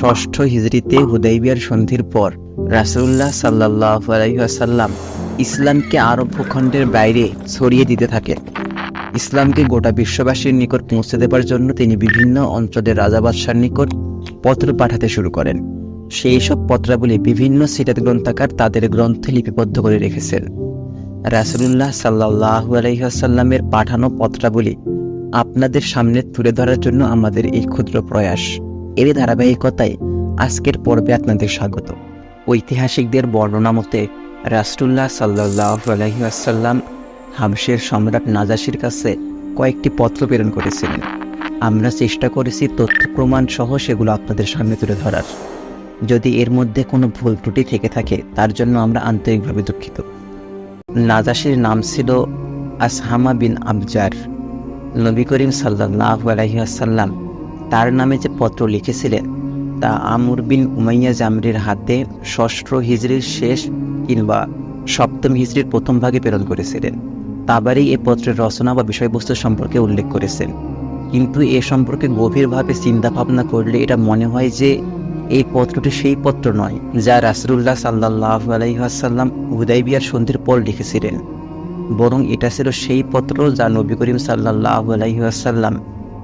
ষষ্ঠ হিজড়িতে হুদাইবিয়ার সন্ধির পর রাসুল্লাহ সাল্লাহ আলাইসাল্লাম ইসলামকে আরব ভূখণ্ডের বাইরে ছড়িয়ে দিতে থাকেন ইসলামকে গোটা বিশ্ববাসীর নিকট পৌঁছে দেবার জন্য তিনি বিভিন্ন অঞ্চলের রাজাবাদশার নিকট পত্র পাঠাতে শুরু করেন। সেই সব পত্রাবলী বিভিন্ন সিরাত গ্রন্থাকার তাদের গ্রন্থে লিপিবদ্ধ করে রেখেছেন। রাসুলুল্লাহ সাল্লাহ আলহিহাসাল্লামের পাঠানো পত্রাবলী আপনাদের সামনে তুলে ধরার জন্য আমাদের এই ক্ষুদ্র প্রয়াস। এর ধারাবাহিকতায় আজকের পর্বে আপনাদের স্বাগত। ঐতিহাসিকদের বর্ণনা মতে রাসুল্লাহ সাল্লাহ আলহিহাসাল্লাম সম্রাট নাজাসির কাছে কয়েকটি পত্র প্রেরণ করেছিলেন। আমরা চেষ্টা করেছি তথ্য প্রমাণ সহ সেগুলো আপনাদের সামনে তুলে ধরার। যদি এর মধ্যে কোনো ভুল ত্রুটি থেকে থাকে, তার জন্য আমরা আন্তরিকভাবে দুঃখিত। নাজাসির নাম ছিল আসহামা বিন আবজার। নবী করিম সাল্লাহ আলহিহাসাল্লাম তার নামে যে পত্র লিখেছিলেন, তা আমর বিন উমাইয়া জামরির হাতে ষষ্ঠ হিজড়ির শেষ কিংবা সপ্তম হিজড়ির প্রথম ভাগে প্রেরণ করেছিলেন। তাবারই এ পত্রের রচনা বা বিষয়বস্তু সম্পর্কে উল্লেখ করেছেন। কিন্তু এ সম্পর্কে গভীরভাবে চিন্তা ভাবনা করলে এটা মনে হয় যে এই পত্রটি সেই পত্র নয়, যা রাসরুল্লাহ সাল্লাহ আলাইহাসাল্লাম হুদাইবিয়ার সন্ধির পর লিখেছিলেন। বরং এটা ছিল সেই পত্র যা নবী করিম সাল্লাহ আলাইহাসাল্লাম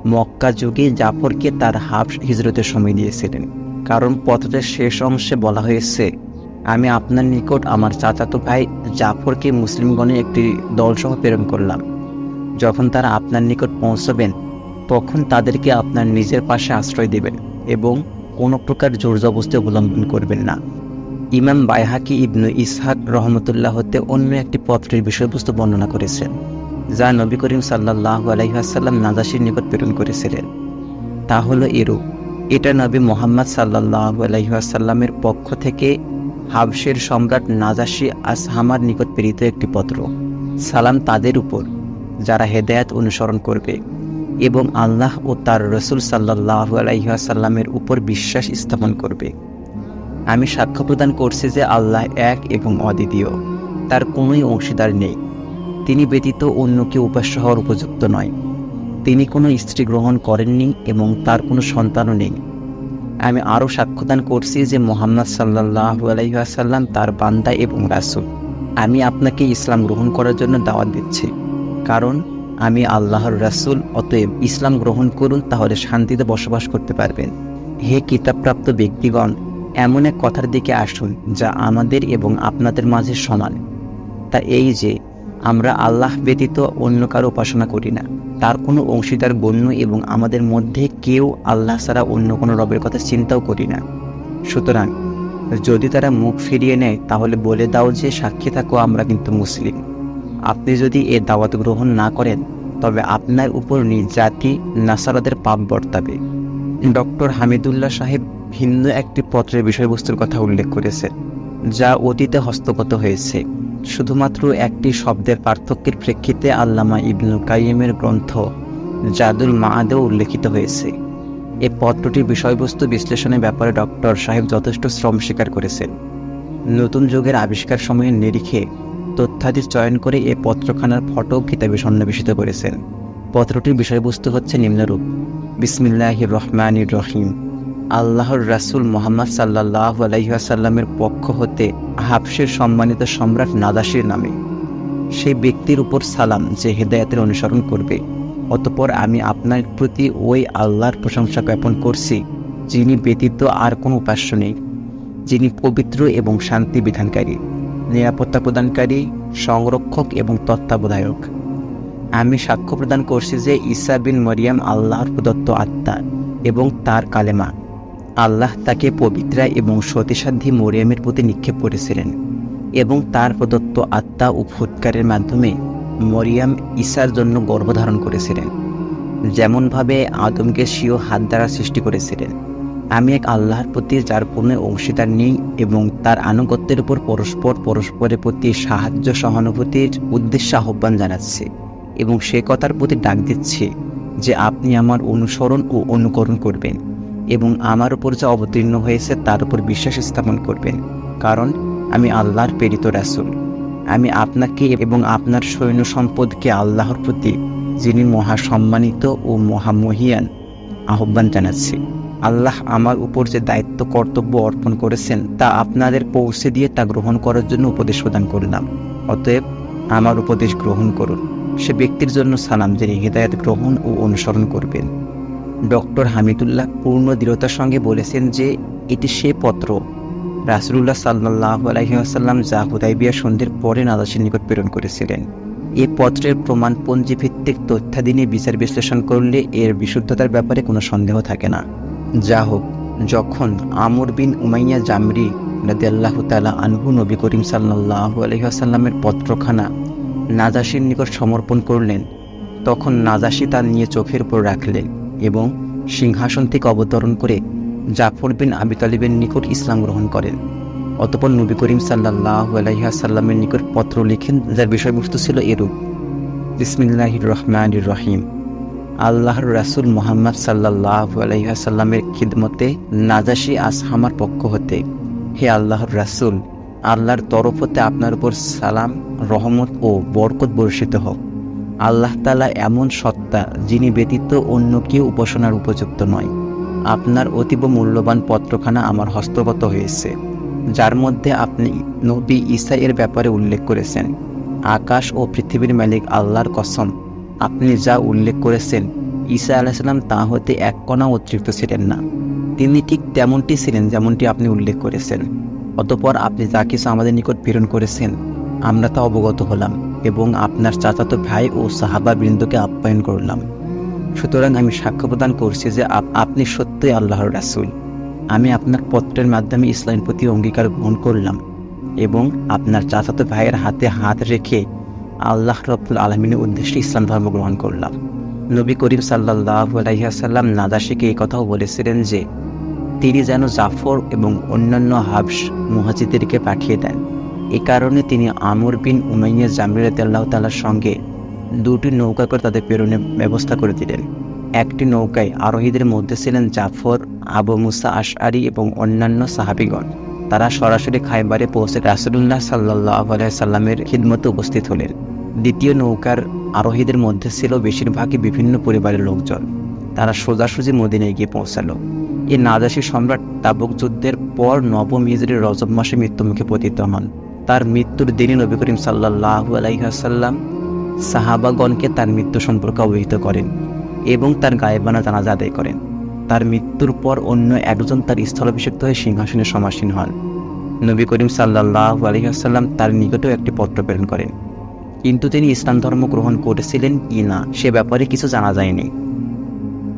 মক্কা যুগে জাফরকে তার হাফ হিজরতের সময় দিয়েছিলেন। কারণ পত্রের শেষ অংশে বলা হয়েছে, আমি আপনার নিকট আমার চাচাতো ভাই জাফরকে মুসলিমগণের একটি দলসহ প্রেরণ করলাম। যখন তারা আপনার নিকট পৌঁছবেন, তখন তাদেরকে আপনার নিজের পাশে আশ্রয় দেবেন এবং কোনো প্রকার জোর জবস্তি অবলম্বন করবেন না। ইমাম বাইহাকি ইবনু ইসহাক রহমতুল্লাহ হতে অন্য একটি পত্রের বিষয়বস্তু বর্ণনা করেছেন। যা নবী করিম সাল্লাহ আলহিহাসাল্লাম নাজাসির নিকট প্রেরণ করেছিলেন, তা হলো এরূপ। এটা নবী মোহাম্মদ সাল্লাহ আলহিহাসাল্লামের পক্ষ থেকে হাবসের সম্রাট নাজাসি আসহামার নিকট প্রেরিত একটি পত্র। সালাম তাদের উপর, যারা হেদায়াত অনুসরণ করবে এবং আল্লাহ ও তার রসুল সাল্লাহ আলাইসাল্লামের উপর বিশ্বাস স্থাপন করবে। আমি সাক্ষ্য প্রদান করছি যে আল্লাহ এক এবং অদ্বিতীয়, তার কোনোই অংশীদার নেই। তিনি ব্যতীত অন্য কেউ উপাস্য হওয়ার উপযুক্ত নয়। তিনি কোনো স্ত্রী গ্রহণ করেননি এবং তার কোনো সন্তানও নেই। আমি আরও সাক্ষ্যদান করছি যে মোহাম্মদ সাল্লাহ আলাইসাল্লাম তার বান্দা এবং রাসুল। আমি আপনাকে ইসলাম গ্রহণ করার জন্য দাওয়াত দিচ্ছি। কারণ আমি আল্লাহর রাসুল, অতএব ইসলাম গ্রহণ করুন তাহলে শান্তিতে বসবাস করতে পারবেন। হে কিতাবপ্রাপ্ত ব্যক্তিগণ, এমন এক কথার দিকে আসুন যা আমাদের এবং আপনাদের মাঝে সমান। তা এই যে আমরা আল্লাহ ব্যতীত অন্য কারও উপাসনা করি না। তার কোনো অংশীদার গণ্য এবং আমাদের মধ্যে কেউ আল্লাহ ছাড়া অন্য কোনো রবের কথা চিন্তাও করি না। সুতরাং, যদি তারা মুখ ফিরিয়ে নেয়, তাহলে বলে দাও যে, সাক্ষী থাকো, আমরা কিন্তু মুসলিম। আপনি যদি এ দাওয়াত গ্রহণ না করেন, তবে আপনার উপর নিজ জাতি নাসারাদের পাপ বর্তাবে। ডক্টর হামিদুল্লাহ সাহেব ভিন্ন একটি পত্রের বিষয়বস্তুর কথা উল্লেখ করেছেন, যা অতীতে হস্তগত হয়েছে। শুধুমাত্র একটি শব্দের পার্থক্যের প্রেক্ষিতে আল্লামা ইবনুল কাইমের গ্রন্থ জাদুল মাআদেও উল্লেখিত হয়েছে। এ পত্রটির বিষয়বস্তু বিশ্লেষণের ব্যাপারে ডক্টর সাহেব যথেষ্ট শ্রম স্বীকার করেছেন। নতুন যুগের আবিষ্কার সময়ের নিরিখে তথ্যাদি চয়ন করে এ পত্রখানার ফটো কিতাবে সন্নিবেশিত করেছেন। পত্রটির বিষয়বস্তু হচ্ছে নিম্নরূপ। বিসমিল্লাহ রহমান রহিম। আল্লাহর রাসুল মোহাম্মদ সাল্লাহ আলাইসাল্লামের পক্ষ হতে হাফসের সম্মানিত সম্রাট নাদাসির নামে। সেই ব্যক্তির উপর সালাম যে হেদায়াতের অনুসরণ করবে। অতপর আমি আপনার প্রতি ওই আল্লাহর প্রশংসা জ্ঞাপন করছি, যিনি ব্যতীত আর কোনো উপাস্য নেই, যিনি পবিত্র এবং শান্তি বিধানকারী, নিরাপত্তা প্রদানকারী, সংরক্ষক এবং তত্ত্বাবধায়ক। আমি সাক্ষ্য প্রদান করছি যে ঈসা বিন মরিয়াম আল্লাহর প্রদত্ত আত্মা এবং তার কালেমা। আল্লাহ তাকে পবিত্রা এবং সতীসাধ্যী মরিয়ামের প্রতি নিক্ষেপ করেছিলেন এবং তার প্রদত্ত আত্মা ও ফুৎকারের মাধ্যমে মরিয়াম ঈশার জন্য গর্ভধারণ করেছিলেন। যেমনভাবে আদমকে স্বীয় হাত দ্বারা সৃষ্টি করেছিলেন। আমি এক আল্লাহর প্রতি যার কোনো অংশীদার নেই এবং তার আনুগত্যের উপর পরস্পর পরস্পরের প্রতি সাহায্য সহানুভূতির উদ্দেশ্যে আহ্বান জানাচ্ছি এবং সে কথার প্রতি ডাক দিচ্ছি যে আপনি আমার অনুসরণ ও অনুকরণ করবেন। এবং আমার উপর যা অবতীর্ণ হয়েছে তার উপর বিশ্বাস স্থাপন করবেন। কারণ আমি আল্লাহর প্রেরিত রাসুল। আমি আপনাকে এবং আপনার সৈন্য সম্পদকে আল্লাহর প্রতি, যিনি মহাসম্মানিত ও মহামহিয়ান, আহ্বান জানাচ্ছি। আল্লাহ আমার উপর যে দায়িত্ব, কর্তব্য অর্পণ করেছেন, তা আপনাদের পৌঁছে দিয়ে তা গ্রহণ করার জন্য উপদেশ প্রদান করলাম। অতএব আমার উপদেশ গ্রহণ করুন। সে ব্যক্তির জন্য সালাম যিনি হৃদায়ত গ্রহণ ও অনুসরণ করবেন। ডক্টর হামিদুল্লাহ পূর্ণ দৃঢ়তার সঙ্গে বলেছেন যে এটি সে পত্র। রাসুলুল্লাহ সাল্লাহ আলহিহাসাল্লাম যা হুদাইবিয়া সন্ধির পরে নাদাসের নিকট প্রেরণ করেছিলেন। এ পত্রের প্রমাণপঞ্জি ভিত্তিক তথ্যাদি নিয়ে বিচার বিশ্লেষণ করলে এর বিশুদ্ধতার ব্যাপারে কোনো সন্দেহ থাকে না। যা হোক, যখন আমর বিন উমাইয়া জামরি রাদিয়াল্লাহ তালা আনহু নবী করিম সাল্লাহ আলহিহাসাল্লামের পত্রখানা নাজাসির নিকট সমর্পণ করলেন, তখন নাজাসি তার নিয়ে চোখের উপর রাখলেন। এবং সিংহাসন থেকে অবতরণ করে জাফর বিন আবি তালিবের নিকট ইসলাম গ্রহণ করেন। অতপর নবী করিম সাল্লাহ আলহিহাসাল্লামের নিকট পত্র লিখেন যার বিষয়বস্তু ছিল এরূপ। বিসমিল্লাহির রহমান রহিম। আল্লাহর রাসুল মোহাম্মদ সাল্লাহ আলহিহাসাল্লামের খিদমতে নাজাসি আসহামার পক্ষ হতে, হে আল্লাহর রাসুল, আল্লাহর তরফ হতে আপনার উপর সালাম, রহমত ও বরকত বর্ষিত হোক। আল্লাহ তালা এমন সত্তা যিনি ব্যতীত অন্য কেউ উপাসনার উপযুক্ত নয়। আপনার অতীব মূল্যবান পত্রখানা আমার হস্তগত হয়েছে, যার মধ্যে আপনি নবী ঈসা এর ব্যাপারে উল্লেখ করেছেন। আকাশ ও পৃথিবীর মালিক আল্লাহর কসম, আপনি যা উল্লেখ করেছেন, ঈসা আলাইসাল্লাম তা হতে এক কণা অতিরিক্ত ছিলেন না। তিনি ঠিক তেমনটি ছিলেন যেমনটি আপনি উল্লেখ করেছেন। অতপর আপনি যা কিছু আমাদের নিকট প্রেরণ করেছেন, আমরা তা অবগত হলাম। এবং আপনার চাচাতো ভাই ও সাহাবা বৃন্দকে আপ্যায়ন করলাম। সুতরাং আমি সাক্ষ্য প্রদান করছি যে আপনি সত্যই আল্লাহর রাসুল। আমি আপনার পত্রের মাধ্যমে ইসলামের প্রতি অঙ্গীকার গ্রহণ করলাম এবং আপনার চাচাতো ভাইয়ের হাতে হাত রেখে আল্লাহ রব্বুল আলমিনের উদ্দেশ্যে ইসলাম ধর্ম গ্রহণ করলাম। নবী করিম সাল্লাহ আলাইসাল্লাম নাদাসিকে এই কথাও বলেছিলেন যে, তিনি যেন জাফর এবং অন্যান্য হাবস মুহাজিদেরকে পাঠিয়ে দেন। এ কারণে তিনি আমর বিন উমাইয়া জামিরাত আল্লাহ সঙ্গে দুটি নৌকা করে তাদের প্রেরণের ব্যবস্থা করে দিলেন। একটি নৌকায় আরোহীদের মধ্যে ছিলেন জাফর, আবু মুসা আশআরি এবং অন্যান্য সাহাবিগণ। তারা সরাসরি খাইবারে পৌঁছে রাসুলুল্লাহ সাল্লাহ সাল্লামের খিদমতে উপস্থিত হলেন। দ্বিতীয় নৌকার আরোহীদের মধ্যে ছিল বেশিরভাগই বিভিন্ন পরিবারের লোকজন। তারা সোজাসুজি মদিনায় গিয়ে পৌঁছালো। এই নাদাসী সম্রাট তাবুক যুদ্ধের পর নবম হিজরির রজব মাসে মৃত্যুমুখে পতিত হন। তার মৃত্যুর দিনই নবী করিম সাল্লাহ আলাইহাসাল্লাম সাহাবাগণকে তার মৃত্যু সম্পর্কে অবহিত করেন এবং তার গায়েবানা জানাজা আদায় করেন। তার মৃত্যুর পর অন্য একজন তার স্থলাভিষিক্ত হয়ে সিংহাসনে সমাসীন হন। নবী করিম সাল্লাহ আলহিহাসাল্লাম তার নিকটেও একটি পত্র প্রেরণ করেন। কিন্তু তিনি ইসলাম ধর্ম গ্রহণ করেছিলেন কি না সে ব্যাপারে কিছু জানা যায়নি।